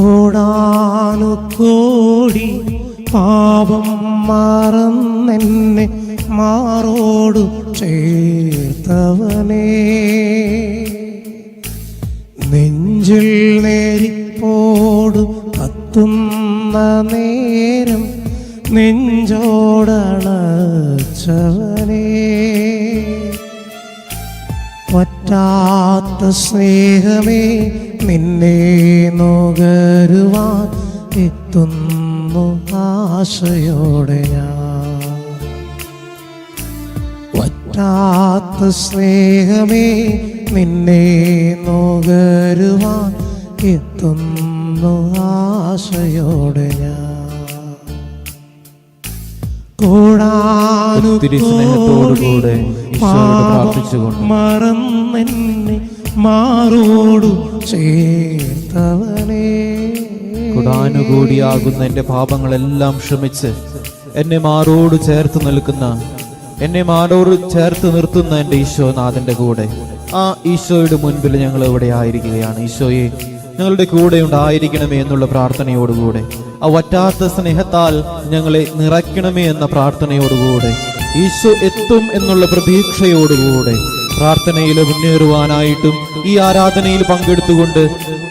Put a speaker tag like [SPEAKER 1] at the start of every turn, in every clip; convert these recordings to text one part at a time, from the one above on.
[SPEAKER 1] കോടാനു പാപം മറന്നെന്നെ മാറോടു ചേർത്തവനേ. നെഞ്ചിൽ നേരിപ്പോടു കത്തുന്ന നേരം നെഞ്ചോടണച്ചവനേ പറ്റാത്ത സ്നേഹമേ നിന്നെ നുകരുവാൻ എത്തുന്നു ആശയോടെ ഞാൻ. പറ്റാത്ത സ്നേഹമേ നിന്നെ നുകരുവാൻ എത്തുന്നു ആശയോടെ ഞാൻ.
[SPEAKER 2] ഒത്തിരി സ്നേഹത്തോടുകൂടെ പ്രാർത്ഥിച്ചുകൊണ്ട്
[SPEAKER 1] മറന്നെന്നെ മാറോടു ചേർത്തവനേ.
[SPEAKER 2] കുടാനുകൂടിയാകുന്ന എന്റെ പാപങ്ങളെല്ലാം ക്ഷമിച്ച് എന്നെ മാറോട് ചേർത്ത് നിൽക്കുന്ന എന്നെ മാറോട് ചേർത്ത് നിർത്തുന്ന എന്റെ ഈശോനാഥന്റെ കൂടെ ആ ഈശോയുടെ മുൻപിൽ ഞങ്ങൾ ഇവിടെ ആയിരിക്കുകയാണ്. ഈശോയെ ഞങ്ങളുടെ കൂടെ ഉണ്ടായിരിക്കണമേ എന്നുള്ള പ്രാർത്ഥനയോടുകൂടെ. ആ വറ്റാത്ത സ്നേഹത്താൽ ഞങ്ങളെ നിറയ്ക്കണമേ എന്ന പ്രാർത്ഥനയോടുകൂടെ. ഈശോ എത്തും എന്നുള്ള പ്രതീക്ഷയോടുകൂടെ പ്രാർത്ഥനയിൽ മുന്നേറുവാനായിട്ടും ഈ ആരാധനയിൽ പങ്കെടുത്തുകൊണ്ട്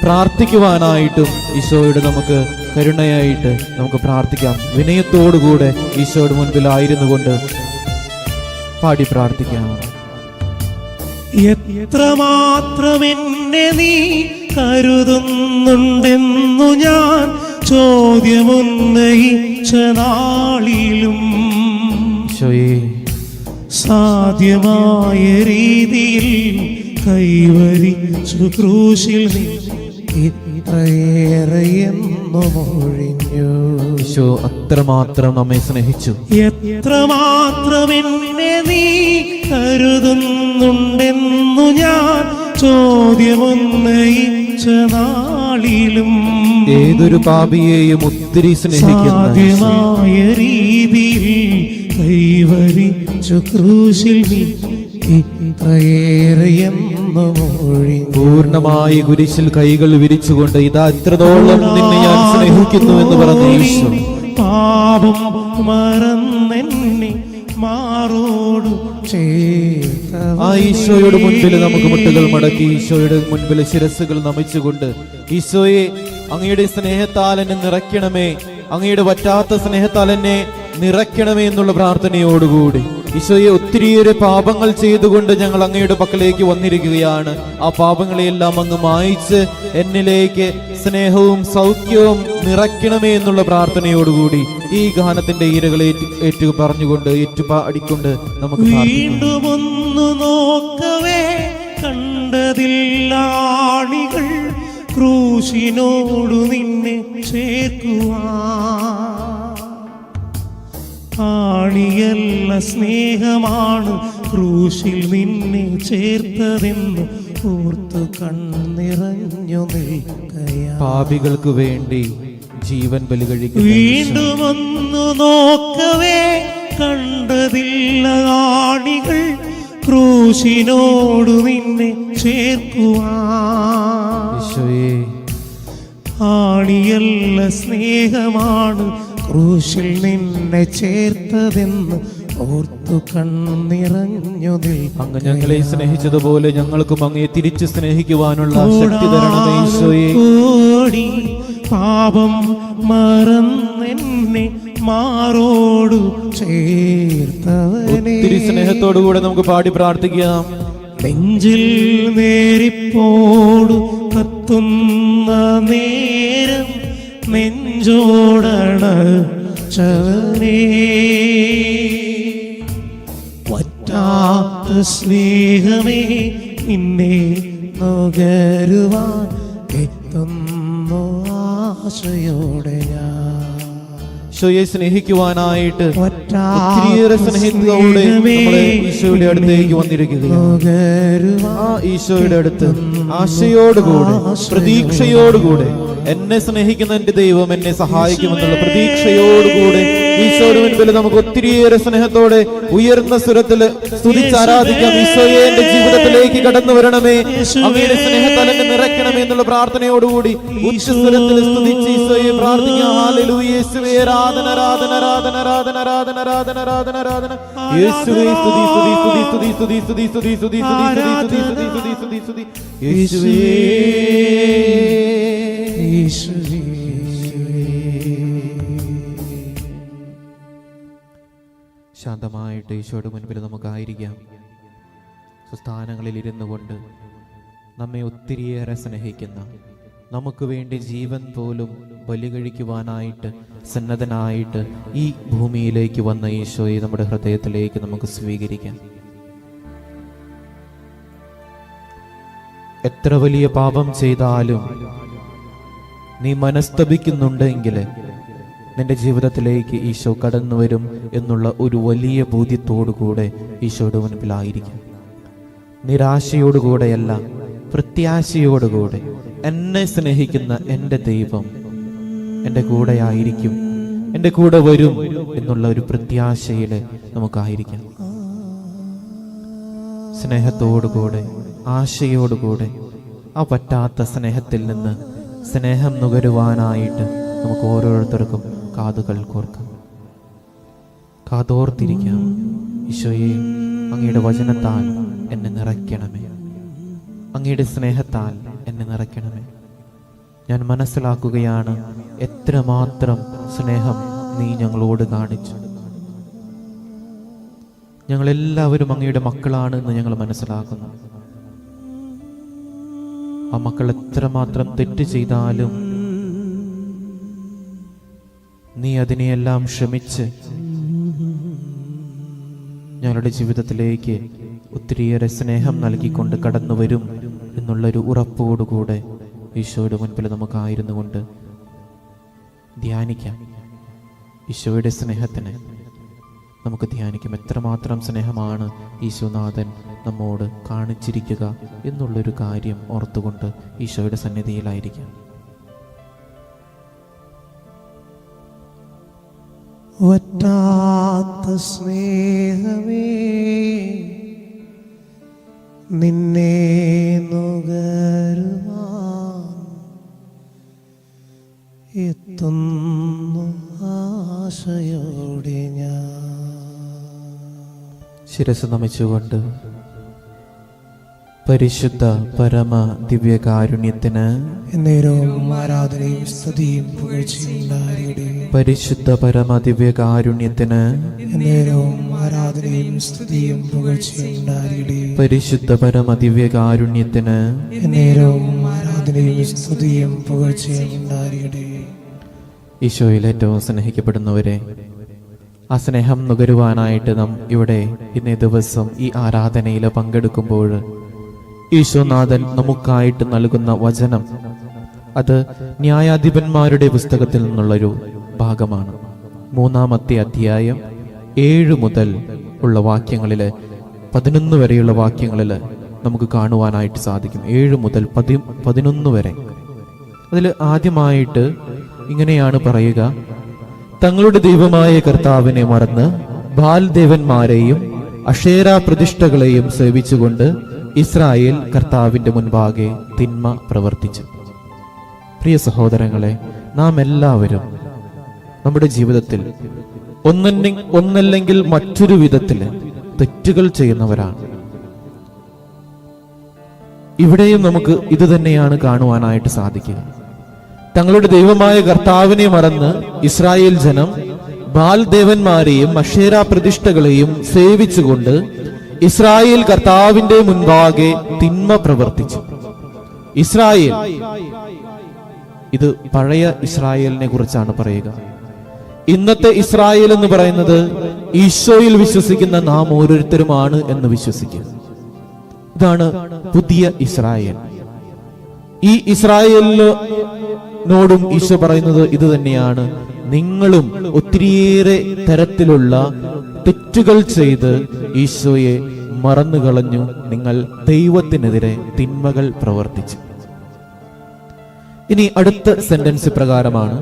[SPEAKER 2] പ്രാർത്ഥിക്കുവാനായിട്ടും ഈശോയുടെ നമുക്ക് കരുണയായിട്ട് നമുക്ക് പ്രാർത്ഥിക്കാം. വിനയത്തോടുകൂടെ ഈശോയുടെ മുൻപിലായിരുന്നു കൊണ്ട് പാടി പ്രാർത്ഥിക്കാം.
[SPEAKER 1] എത്രമാത്രം എന്നെ നീ കരുതുന്നുണ്ടെന്നു ഞാൻ ചോദ്യമുന്നയിച്ച നാളിലും സാധ്യമായ രീതിയിൽ കൈവരിച്ചു ക്രൂശിൽ മൊഴിഞ്ഞു.
[SPEAKER 2] ഈശോ അത്രമാത്രം നമ്മെ സ്നേഹിച്ചു.
[SPEAKER 1] എത്രമാത്രം എന്നെ നീ കരുതുന്നുണ്ടെന്നു ഞാൻ ചോദ്യമുന്നയിച്ച നാളിലും
[SPEAKER 2] ഏതൊരു പാപിയെയും ഒത്തിരി സ്നേഹിക്കുന്ന
[SPEAKER 1] രീതിയിൽ കൈവരിച്ചു ക്രൂശിൽ
[SPEAKER 2] പൂർണമായി കുരിശിൽ കൈകൾ വിരിച്ചുകൊണ്ട് ഇതാ ഇത്രത്തോളം നിന്നെ ഞാൻ സ്നേഹിക്കുന്നു എന്ന് പറഞ്ഞു
[SPEAKER 1] പാപം മറന്നെന്നെ മാറോടു
[SPEAKER 2] ആ ഈശോയുടെ മുൻപിൽ നമുക്ക് മുട്ടുകൾ മടക്കി ഈശോയുടെ മുൻപിൽ ശിരസുകൾ നമിച്ചുകൊണ്ട് ഈശോയെ അങ്ങയുടെ സ്നേഹത്താൽ എന്നെ നിറയ്ക്കണമേ അങ്ങയുടെ വറ്റാത്ത സ്നേഹത്താൽ എന്നെ നിറയ്ക്കണമേ എന്നുള്ള പ്രാർത്ഥനയോടുകൂടി. ഈശോയെ ഒത്തിരിയേറെ പാപങ്ങൾ ചെയ്തുകൊണ്ട് ഞങ്ങൾ അങ്ങയുടെ പക്കലേക്ക് വന്നിരിക്കുകയാണ്. ആ പാപങ്ങളെയെല്ലാം അങ്ങ് മായിച്ച് എന്നിലേക്ക് സ്നേഹവും സൗഖ്യവും നിറയ്ക്കണമേ എന്നുള്ള പ്രാർത്ഥനയോടുകൂടി ഈ ഗാനത്തിന്റെ ഈരകളെ ഏറ്റു ഏറ്റു പറഞ്ഞുകൊണ്ട് ഏറ്റുപാടിക്കൊണ്ട് നമുക്ക്
[SPEAKER 1] വീണ്ടും ഒന്ന് നോക്കവേ കണ്ടതില്ലാണികൾ ക്രൂശിനോടു നിന്നെ ചേർക്കുവാ ആണിയല്ല സ്നേഹമാണ്. ക്രൂശിൽ നിന്നെ ചേർത്തതെന്ന് ഓർത്തു കണ്ണിറഞ്ഞു
[SPEAKER 2] പാപികൾക്ക് വേണ്ടി ജീവൻ ബലി കഴിക്കും.
[SPEAKER 1] വീണ്ടും ഒന്നു നോക്കവേ കണ്ടതില്ല ആണികൾ ക്രൂശിനോട് നിന്നെ ചേർക്കുവാ
[SPEAKER 2] ഈശോയെ.
[SPEAKER 1] ആണിയല്ല സ്നേഹമാണ്. ക്രൂശിൽ നിന്നെ ചേർത്തതെന്ന് ഓർത്തു കണ്ണിറഞ്ഞു
[SPEAKER 2] അങ്ങ് ഞങ്ങളെ സ്നേഹിച്ചതുപോലെ ഞങ്ങൾക്കും അങ്ങയെ തിരിച്ചു സ്നേഹിക്കുവാനുള്ള ശക്തി
[SPEAKER 1] പാപം മറന്നെന്നെ മാറോടു ചേർത്തവനെ.
[SPEAKER 2] ഒത്തിരി സ്നേഹത്തോടുകൂടെ നമുക്ക് പാടി പ്രാർത്ഥിക്കാം.
[SPEAKER 1] നെഞ്ചിൽ നേരിപ്പോടു കത്തുന്ന നേരം നെഞ്ചോടണ ചവനേ. വറ്റാത്ത സ്നേഹമേ നിന്നെ നുകരുവാൻ എത്തുന്നു ആശയോടെ ഞാൻ.
[SPEAKER 2] ഈശോയെ സ്നേഹിക്കുവാനായിട്ട് ഒത്തിരിയേറെ സ്നേഹത്തോടെ നമ്മളെ ഈശോയുടെ അടുത്തേക്ക് വന്നിരിക്കുകയാണ്. ആ ഈശോയുടെ അടുത്ത് ആശയോടുകൂടെ പ്രതീക്ഷയോടുകൂടെ എന്നെ സ്നേഹിക്കുന്ന എന്റെ ദൈവം എന്നെ സഹായിക്കുമെന്നുള്ള പ്രതീക്ഷയോടുകൂടെ ഈശോയുടെ മുൻപിൽ നമുക്ക് ഒത്തിരിയേറെ സ്നേഹത്തോടെ ഉയർന്ന സ്വരത്തിൽ സ്തുതിച്ചാരാധിക്കാം ഈശോയെ എന്റെ ജീവിതത്തിലേക്ക് കടന്നു വരണമേ അങ്ങയുടെ സ്നേഹത്താൽ നിറയ്ക്കണമേ എന്നുള്ള പ്രാർത്ഥനയോടുകൂടി ഉച്ചസ്വരത്തിൽ സ്തുതിച്ച് ഈശോയെ പ്രാർത്ഥിക്കാം ആരാധന ആരാധന ആരാധന ആരാധന ആരാധന ആരാധന ആരാധന ആരാധന സ്തുതി സ്തുതി സ്തുതി സ്തുതി സ്തുതി സ്തുതി സ്തുതി സ്തുതി സ്തുതി സ്തുതി സ്തുതി സ്തുതി സ്തുതി സ്തുതി യേശുവേ ശാന്തമായിട്ട് ഈശോയുടെ മുൻപിൽ നമുക്കായിരിക്കാം. സുസ്ഥാനങ്ങളിൽ ഇരുന്നു കൊണ്ട് നമ്മെ ഒത്തിരിയേറെ സ്നേഹിക്കുന്ന നമുക്ക് വേണ്ടി ജീവൻ പോലും ബലി കഴിക്കുവാനായിട്ട് സന്നദ്ധനായിട്ട് ഈ ഭൂമിയിലേക്ക് വന്ന ഈശോയെ നമ്മുടെ ഹൃദയത്തിലേക്ക് നമുക്ക് സ്വീകരിക്കാം. എത്ര വലിയ പാപം ചെയ്താലും നീ മനസ്തപിക്കുന്നുണ്ടെങ്കിൽ നിന്റെ ജീവിതത്തിലേക്ക് ഈശോ കടന്നു വരും എന്നുള്ള ഒരു വലിയ ബോധ്യത്തോടുകൂടെ ഈശോയുടെ മുൻപിലായിരിക്കും. നിരാശയോടുകൂടെയല്ല പ്രത്യാശയോടുകൂടെ എന്നെ സ്നേഹിക്കുന്ന എന്റെ ദൈവം എന്റെ കൂടെ ആയിരിക്കും എന്റെ കൂടെ വരും എന്നുള്ള ഒരു പ്രത്യാശയിൽ നമുക്കായിരിക്കാം. സ്നേഹത്തോടുകൂടെ ആശയോടുകൂടെ ആ പറ്റാത്ത സ്നേഹത്തിൽ നിന്ന് സ്നേഹം നുകരുവാനായിട്ട് നമുക്ക് ഓരോരുത്തർക്കും കാതുകൾ കോർക്കാം. കാതോർത്തിരിക്കാം. ഈശോയെ അങ്ങയുടെ വചനത്താൽ എന്നെ നിറയ്ക്കണമേ. അങ്ങയുടെ സ്നേഹത്താൽ എന്നെ നിറയ്ക്കണമേ. ഞാൻ മനസ്സിലാക്കുകയാണ് എത്രമാത്രം സ്നേഹം നീ ഞങ്ങളോട് കാണിച്ചു. ഞങ്ങളെല്ലാവരും അങ്ങയുടെ മക്കളാണ് എന്ന് ഞങ്ങൾ മനസ്സിലാക്കുന്നു. ആ മക്കൾ എത്രമാത്രം തെറ്റ് ചെയ്താലും നീ അതിനെയെല്ലാം ക്ഷമിച്ച് ഞങ്ങളുടെ ജീവിതത്തിലേക്ക് ഒത്തിരിയേറെ സ്നേഹം നൽകിക്കൊണ്ട് കടന്നു വരും എന്നുള്ളൊരു ഉറപ്പോടുകൂടെ ഈശോയുടെ മുൻപിൽ നമുക്കായിരുന്നു കൊണ്ട് ധ്യാനിക്കാം. ഈശോയുടെ സ്നേഹത്തിന് നമുക്ക് ധ്യാനിക്കാം. എത്രമാത്രം സ്നേഹമാണ് ഈശോനാഥൻ നമ്മോട് കാണിച്ചിരിക്കുക എന്നുള്ളൊരു കാര്യം ഓർത്തുകൊണ്ട് ഈശോയുടെ സന്നിധിയിലായിരിക്കാം.
[SPEAKER 1] വറ്റാത്ത സ്നേഹമേ നിന്നെ നുകരുവാൻ എത്തുന്നു ആശയോടെ ഞാൻ.
[SPEAKER 2] ശിരസ് നമിച്ചുകൊണ്ട് പരിശുദ്ധ പരമ ദിവ്യകാരുണ്യത്തിന്
[SPEAKER 1] എന്നേരവും ആരാധനയും സ്തുതിയും പുകഴ്ചയും
[SPEAKER 2] പരിശുദ്ധ പരമ ദിവ്യകാരുണ്യത്തിന്
[SPEAKER 1] എന്നേരവും ആരാധനയും സ്തുതിയും പുകഴ്ചയും
[SPEAKER 2] പരിശുദ്ധ പരമ ദിവ്യകാരുണ്യത്തിന്
[SPEAKER 1] എന്നേരവും ആരാധനയും സ്തുതിയും പുകഴ്ചയും
[SPEAKER 2] ഈശോയിൽ ഏറ്റവും സ്നേഹിക്കപ്പെടുന്നവരെ ആ സ്നേഹം നുകരുവാനായിട്ട് നാം ഇവിടെ ഇന്നേ ദിവസം ഈ ആരാധനയിൽ പങ്കെടുക്കുമ്പോൾ ഈശോനാഥൻ നമുക്കായിട്ട് നൽകുന്ന വചനം അത് ന്യായാധിപന്മാരുടെ പുസ്തകത്തിൽ നിന്നുള്ളൊരു ഭാഗമാണ്. മൂന്നാമത്തെ അധ്യായം ഏഴ് മുതൽ ഉള്ള വാക്യങ്ങളിൽ പതിനൊന്ന് വരെയുള്ള വാക്യങ്ങളിൽ നമുക്ക് കാണുവാനായിട്ട് സാധിക്കും. ഏഴ് മുതൽ പതി പതിനൊന്ന് വരെ. അതിൽ ആദ്യമായിട്ട് ഇങ്ങനെയാണ് പറയുക തങ്ങളുടെ ദൈവമായ കർത്താവിനെ മറന്ന് ബാൽ ദേവന്മാരെയും അഷേര പ്രതിഷ്ഠകളെയും സേവിച്ചുകൊണ്ട് ഇസ്രായേൽ കർത്താവിന്റെ മുൻപാകെ തിന്മ പ്രവർത്തിച്ചു. പ്രിയ സഹോദരങ്ങളെ നാം എല്ലാവരും നമ്മുടെ ജീവിതത്തിൽ ഒന്നെ ഒന്നല്ലെങ്കിൽ മറ്റൊരു വിധത്തിൽ തെറ്റുകൾ ചെയ്യുന്നവരാണ്. ഇവിടെയും നമുക്ക് ഇത് തന്നെയാണ് കാണുവാനായിട്ട് സാധിക്കുക. തങ്ങളുടെ ദൈവമായ കർത്താവിനെ മറന്ന് ഇസ്രായേൽ ജനം ബാൽ ദേവന്മാരെയും അക്ഷേര പ്രതിഷ്ഠകളെയും സേവിച്ചുകൊണ്ട് ഇസ്രായേൽ കർത്താവിന്റെ മുൻപാകെ തിന്മ പ്രവർത്തിച്ചു. ഇസ്രായേൽ ഇത് പഴയ ഇസ്രായേലിനെ കുറിച്ചാണ് പറയുക. ഇന്നത്തെ ഇസ്രായേൽ എന്ന് പറയുന്നത് ഈശോയിൽ വിശ്വസിക്കുന്ന നാം ഓരോരുത്തരുമാണ് എന്ന് വിശ്വസിക്കുക. ഇതാണ് പുതിയ ഇസ്രായേൽ. ഈ ഇസ്രായേലിനോടും ഈശോ പറയുന്നത് ഇത് തന്നെയാണ്. നിങ്ങളും ഒത്തിരിയേറെ തരത്തിലുള്ള തെറ്റുകൾ ചെയ്ത് ഈശോയെ മറന്നുകളഞ്ഞു. നിങ്ങൾ ദൈവത്തിനെതിരെ തിന്മകൾ പ്രവർത്തിച്ചു. ഇനി അടുത്ത സെന്റൻസ് പ്രകാരമാണ്.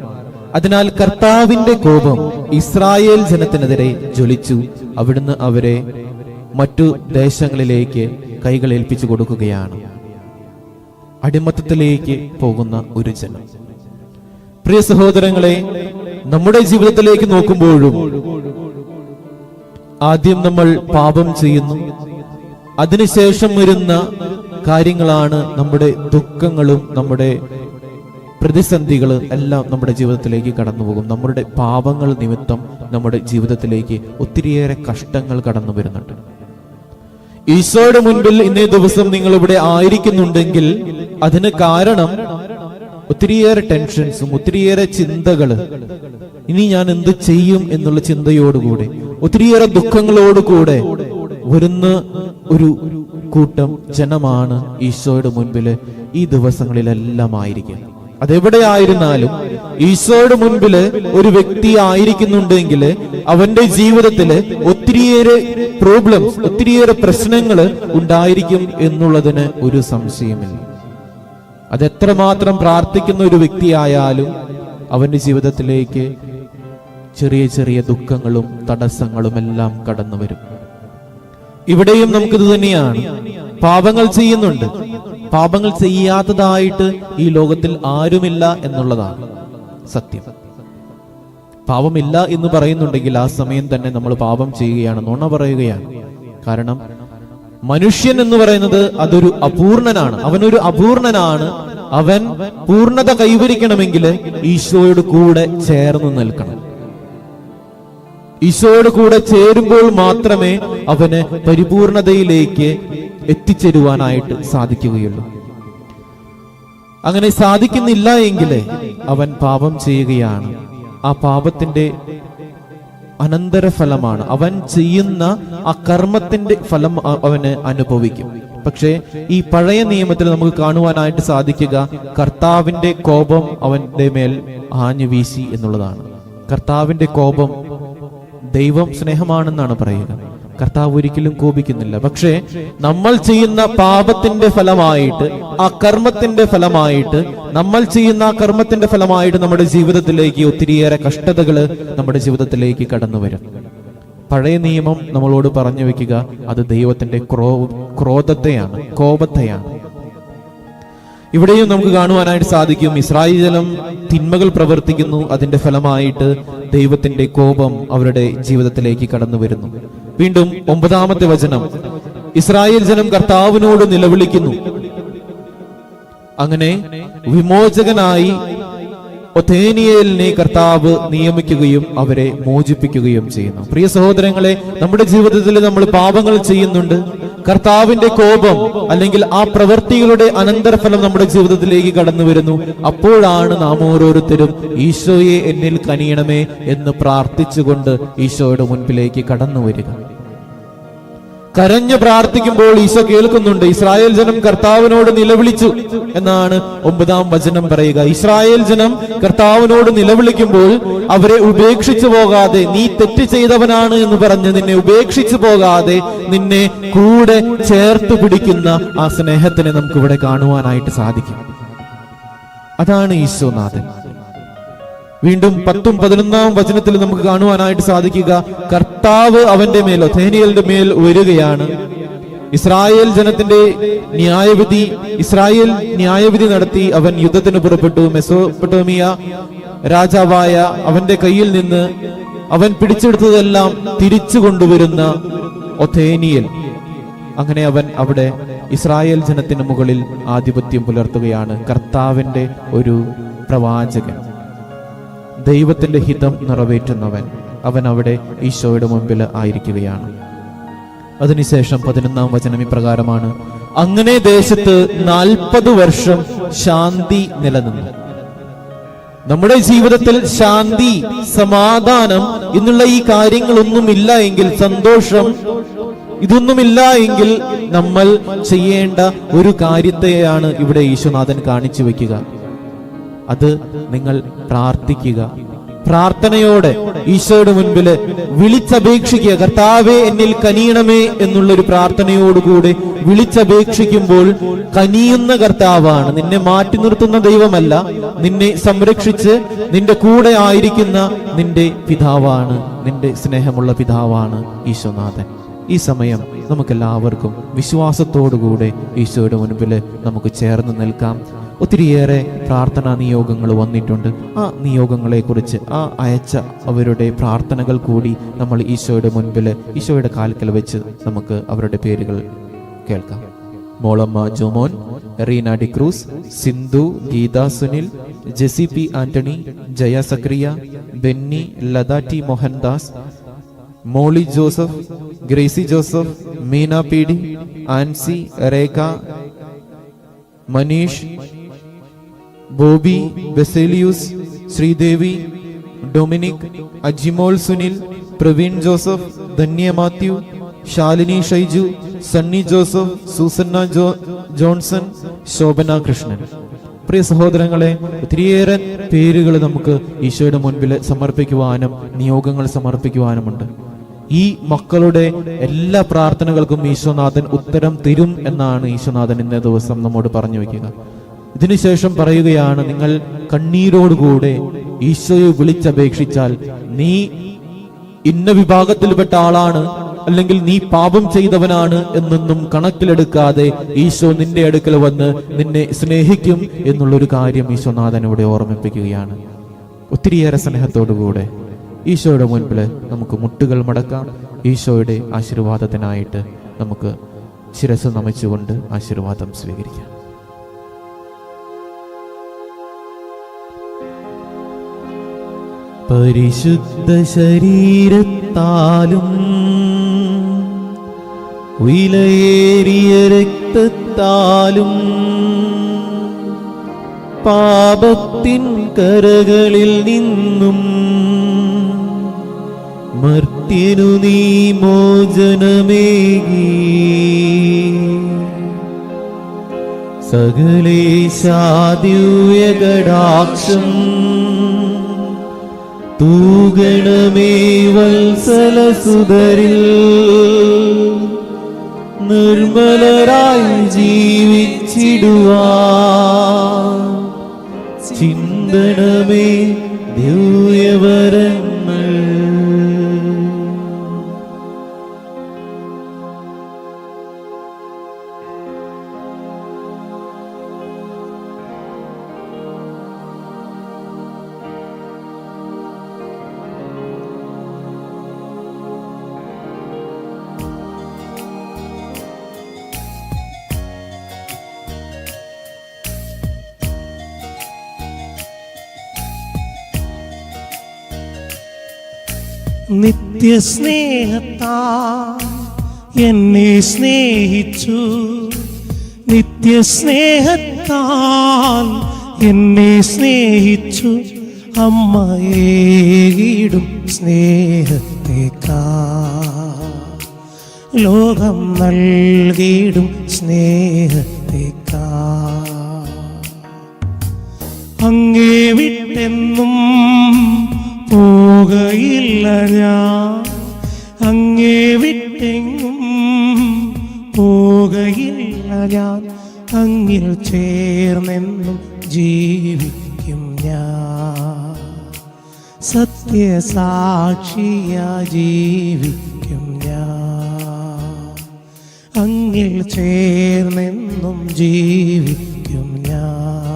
[SPEAKER 2] അതിനാൽ കർത്താവിന്റെ കോപം ഇസ്രായേൽ ജനത്തിനെതിരെ ജ്വലിച്ചു. അവിടുന്ന് അവരെ മറ്റു ദേശങ്ങളിലേക്ക് കൈകൾ ഏൽപ്പിച്ചു കൊടുക്കുകയാണ്. അടിമത്തത്തിലേക്ക് പോകുന്ന ഒരു ജനം. പ്രിയ സഹോദരങ്ങളെ നമ്മുടെ ജീവിതത്തിലേക്ക് നോക്കുമ്പോഴും ആദ്യം നമ്മൾ പാപം ചെയ്യുന്നു. അതിനുശേഷം വരുന്ന കാര്യങ്ങളാണ് നമ്മുടെ ദുഃഖങ്ങളും നമ്മുടെ പ്രതിസന്ധികൾ എല്ലാം നമ്മുടെ ജീവിതത്തിലേക്ക് കടന്നു പോകും നമ്മുടെ പാപങ്ങൾ നിമിത്തം നമ്മുടെ ജീവിതത്തിലേക്ക് ഒത്തിരിയേറെ കഷ്ടങ്ങൾ കടന്നു വരുന്നുണ്ട്. ഈശോയുടെ മുൻപിൽ ഇന്നേ ദിവസം നിങ്ങൾ ഇവിടെ ആയിരിക്കുന്നുണ്ടെങ്കിൽ അതിന് കാരണം ഒത്തിരിയേറെ ടെൻഷൻസും ഒത്തിരിയേറെ ചിന്തകൾ ഇനി ഞാൻ എന്ത് ചെയ്യും എന്നുള്ള ചിന്തയോടുകൂടെ ഒത്തിരിയേറെ ദുഃഖങ്ങളോടുകൂടെ വരുന്ന ഒരു കൂട്ടം ജനമാണ് ഈശോയുടെ മുൻപിൽ ഈ ദിവസങ്ങളിലെല്ലാം ആയിരിക്കുക. അതെവിടെയായിരുന്നാലും ഈശോയുടെ മുൻപിൽ ഒരു വ്യക്തി ആയിരിക്കുന്നുണ്ടെങ്കിൽ അവന്റെ ജീവിതത്തിൽ ഒത്തിരിയേറെ പ്രോബ്ലംസ് ഒത്തിരിയേറെ പ്രശ്നങ്ങൾ ഉണ്ടായിരിക്കും എന്നുള്ളതിന് ഒരു സംശയമില്ല. അതെത്രമാത്രം പ്രാർത്ഥിക്കുന്ന ഒരു വ്യക്തിയായാലും അവന്റെ ജീവിതത്തിലേക്ക് ചെറിയ ചെറിയ ദുഃഖങ്ങളും തടസ്സങ്ങളും എല്ലാം കടന്നു വരും. ഇവിടെയും നമുക്കിത് തന്നെയാണ്. പാപങ്ങൾ ചെയ്യുന്നുണ്ട്. പാപങ്ങൾ ചെയ്യാത്തതായിട്ട് ഈ ലോകത്തിൽ ആരുമില്ല എന്നുള്ളതാണ് സത്യം. പാപമില്ല എന്ന് പറയുന്നുണ്ടെങ്കിൽ ആ സമയം തന്നെ നമ്മൾ പാപം ചെയ്യുകയാണ് നുണ പറയുകയാണ്. കാരണം മനുഷ്യൻ എന്ന് പറയുന്നത് അതൊരു അപൂർണനാണ്. അവനൊരു അപൂർണനാണ്. അവൻ പൂർണത കൈവരിക്കണമെങ്കിൽ ഈശോയുടെ കൂടെ ചേർന്ന് നിൽക്കണം. ഈശോയുടെ കൂടെ ചേരുമ്പോൾ മാത്രമേ അവന് പരിപൂർണതയിലേക്ക് എത്തിച്ചേരുവാനായിട്ട് സാധിക്കുകയുള്ളൂ. അങ്ങനെ സാധിക്കുന്നില്ല എങ്കിൽ അവൻ പാപം ചെയ്യുകയാണ്. ആ പാപത്തിന്റെ അനന്തരഫലമാണ്. അവൻ ചെയ്യുന്ന ആ കർമ്മത്തിന്റെ ഫലം അവന് അനുഭവിക്കും. പക്ഷേ ഈ പഴയ നിയമത്തിൽ നമുക്ക് കാണുവാനായിട്ട് സാധിക്കുക കർത്താവിന്റെ കോപം അവന്റെ മേൽ ആഞ്ഞു വീശി എന്നുള്ളതാണ്. കർത്താവിന്റെ കോപം ദൈവം സ്നേഹമാണെന്നാണ് പറയുക. കർത്താവ് ഒരിക്കലും കോപിക്കുന്നില്ല. പക്ഷേ നമ്മൾ ചെയ്യുന്ന പാപത്തിന്റെ ഫലമായിട്ട് ആ കർമ്മത്തിന്റെ ഫലമായിട്ട് നമ്മൾ ചെയ്യുന്ന ആ കർമ്മത്തിന്റെ ഫലമായിട്ട് നമ്മുടെ ജീവിതത്തിലേക്ക് ഒത്തിരിയേറെ കഷ്ടതകൾ നമ്മുടെ ജീവിതത്തിലേക്ക് കടന്നു വരും. പഴയ നിയമം നമ്മളോട് പറഞ്ഞു വെക്കുക അത് ദൈവത്തിന്റെ ക്രോ ക്രോധത്തെയാണ് കോപത്തെയാണ്. ഇവിടെയും നമുക്ക് കാണുവാനായിട്ട് സാധിക്കും. ഇസ്രായേൽ ജനം തിന്മകൾ പ്രവർത്തിക്കുന്നു. അതിന്റെ ഫലമായിട്ട് ദൈവത്തിന്റെ കോപം അവരുടെ ജീവിതത്തിലേക്ക് കടന്നു വരുന്നു. വീണ്ടും ഒമ്പതാമത്തെ വചനം. ഇസ്രായേൽ ജനം കർത്താവിനോട് നിലവിളിക്കുന്നു. അങ്ങനെ വിമോചകനായി ഒഥേനിയലിനെ കർത്താവ് നിയമിക്കുകയും അവരെ മോചിപ്പിക്കുകയും ചെയ്യുന്നു. പ്രിയ സഹോദരങ്ങളെ നമ്മുടെ ജീവിതത്തിൽ നമ്മൾ പാപങ്ങൾ ചെയ്യുന്നുണ്ട്. കർത്താവിന്റെ കോപം അല്ലെങ്കിൽ ആ പ്രവൃത്തികളുടെ അനന്തരഫലം നമ്മുടെ ജീവിതത്തിലേക്ക് കടന്നു വരുന്നു. അപ്പോഴാണ് നാം ഓരോരുത്തരും ഈശോയെ എന്നിൽ കനിയണമേ എന്ന് പ്രാർത്ഥിച്ചുകൊണ്ട് ഈശോയുടെ മുൻപിലേക്ക് കടന്നു വരിക. കരഞ്ഞു പ്രാർത്ഥിക്കുമ്പോൾ ഈശോ കേൾക്കുന്നുണ്ട്. ഇസ്രായേൽ ജനം കർത്താവിനോട് നിലവിളിച്ചു എന്നാണ് ഒമ്പതാം വചനം പറയുക. ഇസ്രായേൽ ജനം കർത്താവിനോട് നിലവിളിക്കുമ്പോൾ അവരെ ഉപേക്ഷിച്ചു പോകാതെ നീ തെറ്റ് ചെയ്തവനാണ് എന്ന് പറഞ്ഞ് നിന്നെ ഉപേക്ഷിച്ചു പോകാതെ നിന്നെ കൂടെ ചേർത്ത് പിടിക്കുന്ന ആ സ്നേഹത്തിനെ നമുക്ക് ഇവിടെ കാണുവാനായിട്ട് സാധിക്കും. അതാണ് ഈശോനാഥൻ. വീണ്ടും പത്തും പതിനൊന്നാം വചനത്തിൽ നമുക്ക് കാണുവാനായിട്ട് സാധിക്കുക. കർത്താവ് അവന്റെ മേൽ ഒഥേനിയലിന്റെ മേൽ വരികയാണ് ഇസ്രായേൽ ജനത്തിന്റെ ന്യായവിധി ഇസ്രായേൽ ന്യായവിധി നടത്തി അവൻ യുദ്ധത്തിന് പുറപ്പെട്ടു. മെസോപ്പൊട്ടോമിയ രാജാവായ അവന്റെ കയ്യിൽ നിന്ന് അവൻ പിടിച്ചെടുത്തതെല്ലാം തിരിച്ചു കൊണ്ടുവരുന്ന ഒഥേനിയൽ അങ്ങനെ അവൻ അവിടെ ഇസ്രായേൽ ജനത്തിന് മുകളിൽ ആധിപത്യം പുലർത്തുകയാണ്. കർത്താവിന്റെ ഒരു പ്രവാചകൻ. ദൈവത്തിന്റെ ഹിതം നിറവേറ്റുന്നവൻ അവൻ അവിടെ ഈശോയുടെ മുമ്പിൽ ആയിരിക്കുകയാണ്. അതിനുശേഷം പതിനൊന്നാം വചനം ഇപ്രകാരമാണ് അങ്ങനെ ദേശത്ത് നാൽപ്പത് വർഷം ശാന്തി നിലനിന്നു. നമ്മുടെ ജീവിതത്തിൽ ശാന്തി സമാധാനം എന്നുള്ള ഈ കാര്യങ്ങളൊന്നും ഇല്ല എങ്കിൽ സന്തോഷം ഇതൊന്നുമില്ല എങ്കിൽ നമ്മൾ ചെയ്യേണ്ട ഒരു കാര്യത്തെയാണ് ഇവിടെ ഈശ്വനാഥൻ കാണിച്ചു വെക്കുക. അത് നിങ്ങൾ പ്രാർത്ഥിക്കുക. പ്രാർത്ഥനയോടെ ഈശോയുടെ മുൻപിൽ വിളിച്ചപേക്ഷിക്കുക. കർത്താവെ എന്നിൽ കനിയണമേ എന്നുള്ളൊരു പ്രാർത്ഥനയോടുകൂടി വിളിച്ചപേക്ഷിക്കുമ്പോൾ കനിയുന്ന കർത്താവാണ്. നിന്നെ മാറ്റി നിർത്തുന്ന ദൈവമല്ല. നിന്നെ സംരക്ഷിച്ച് നിന്റെ കൂടെ ആയിരിക്കുന്ന നിന്റെ പിതാവാണ്. നിന്റെ സ്നേഹമുള്ള പിതാവാണ് ഈശോനാഥൻ. ഈ സമയം നമുക്കെല്ലാവർക്കും വിശ്വാസത്തോടുകൂടെ ഈശോയുടെ മുൻപിൽ നമുക്ക് ചേർന്ന് നിൽക്കാം. ഒത്തിരിയേറെ പ്രാർത്ഥനാ നിയോഗങ്ങൾ വന്നിട്ടുണ്ട്. ആ നിയോഗങ്ങളെക്കുറിച്ച് ആ അയച്ച അവരുടെ പ്രാർത്ഥനകൾ കൂടി നമ്മൾ ഈശോയുടെ മുൻപിൽ ഈശോയുടെ കാൽക്കൽ വെച്ച് നമുക്ക് അവരുടെ പേരുകൾ കേൾക്കാം. Molamma Jomon Reena D'Cruz Sindhu Geetha Sunil Jessy P Antony Jaya Zacharia Benny Latha T Mohandas Molly Joseph Gracy Joseph Meena P D Ancy Rekha Manish Boby Baselius Sreedevi Dominic Ajimol Sunil Praveen Joseph Dhanya Mathew Shalini Shaiju Sunny Joseph Susanna Jo Johnson Shobhana Krishnan. പ്രിയ സഹോദരങ്ങളെ ഒത്തിരിയേറെ പേരുകൾ നമുക്ക് ഈശോയുടെ മുൻപിൽ സമർപ്പിക്കുവാനും നിയോഗങ്ങൾ സമർപ്പിക്കുവാനുമുണ്ട്. ഈ മക്കളുടെ എല്ലാ പ്രാർത്ഥനകൾക്കും ഈശോനാഥൻ ഉത്തരം തരും എന്നാണ് ഈശോനാഥൻ ഇന്നേ ദിവസം നമ്മോട് പറഞ്ഞു വെക്കുക ഇതിനുശേഷം പറയുകയാണ് നിങ്ങൾ കണ്ണീരോടുകൂടെ ഈശോയെ വിളിച്ചപേക്ഷിച്ചാൽ നീ ഇന്ന വിഭാഗത്തിൽപ്പെട്ട ആളാണ് അല്ലെങ്കിൽ നീ പാപം ചെയ്തവനാണ് എന്നൊന്നും കണക്കിലെടുക്കാതെ ഈശോ നിന്റെ അടുക്കൽ വന്ന് നിന്നെ സ്നേഹിക്കും എന്നുള്ളൊരു കാര്യം ഈശോനാഥൻ ഇവിടെ ഓർമ്മിപ്പിക്കുകയാണ്. ഒത്തിരിയേറെ സ്നേഹത്തോടുകൂടെ ഈശോയുടെ മുൻപിൽ നമുക്ക് മുട്ടുകൾ മടക്കാം. ഈശോയുടെ ആശീർവാദത്തിനായിട്ട് നമുക്ക് ശിരസ് നമിച്ചുകൊണ്ട് ആശീർവാദം സ്വീകരിക്കാം. പരിശുദ്ധ ശരീരത്താലും വിലയേറിയ രക്തത്താലും പാപത്തിൻ കരകളിൽ നിന്നും മർത്യനു നീ മോചനമേകി. സകലേശാദ്യൂയകടാക്ഷം തൂഗണമേ വത്സലസുതരിൽ നിർമ്മലരായി ജീവിച്ചിടുവാ ചിന്തണമേ ദിവ്യവരങ്ങൾ
[SPEAKER 1] നിത്യസ്നേഹത്താ എന്നെ സ്നേഹിച്ചു. നിത്യസ്നേഹത്താൽ എന്നെ സ്നേഹിച്ചു. അമ്മയേടും സ്നേഹത്തേക്കാ. ലോകം നൽകിയിടും സ്നേഹത്തേക്കാ. അങ്ങേ വിട്ടെന്നും പോകയില്ല ഞാൻ അങ്ങേ വിട്ടെങ്ങും പോകയില്ല ഞാൻ അങ്ങിൽ ചേർന്നെന്നും ജീവിക്കും ഞാൻ. സത്യസാക്ഷിയാ ജീവിക്കും ഞാൻ. അങ്ങിൽ ചേർന്നെന്നും ജീവിക്കും ഞാൻ.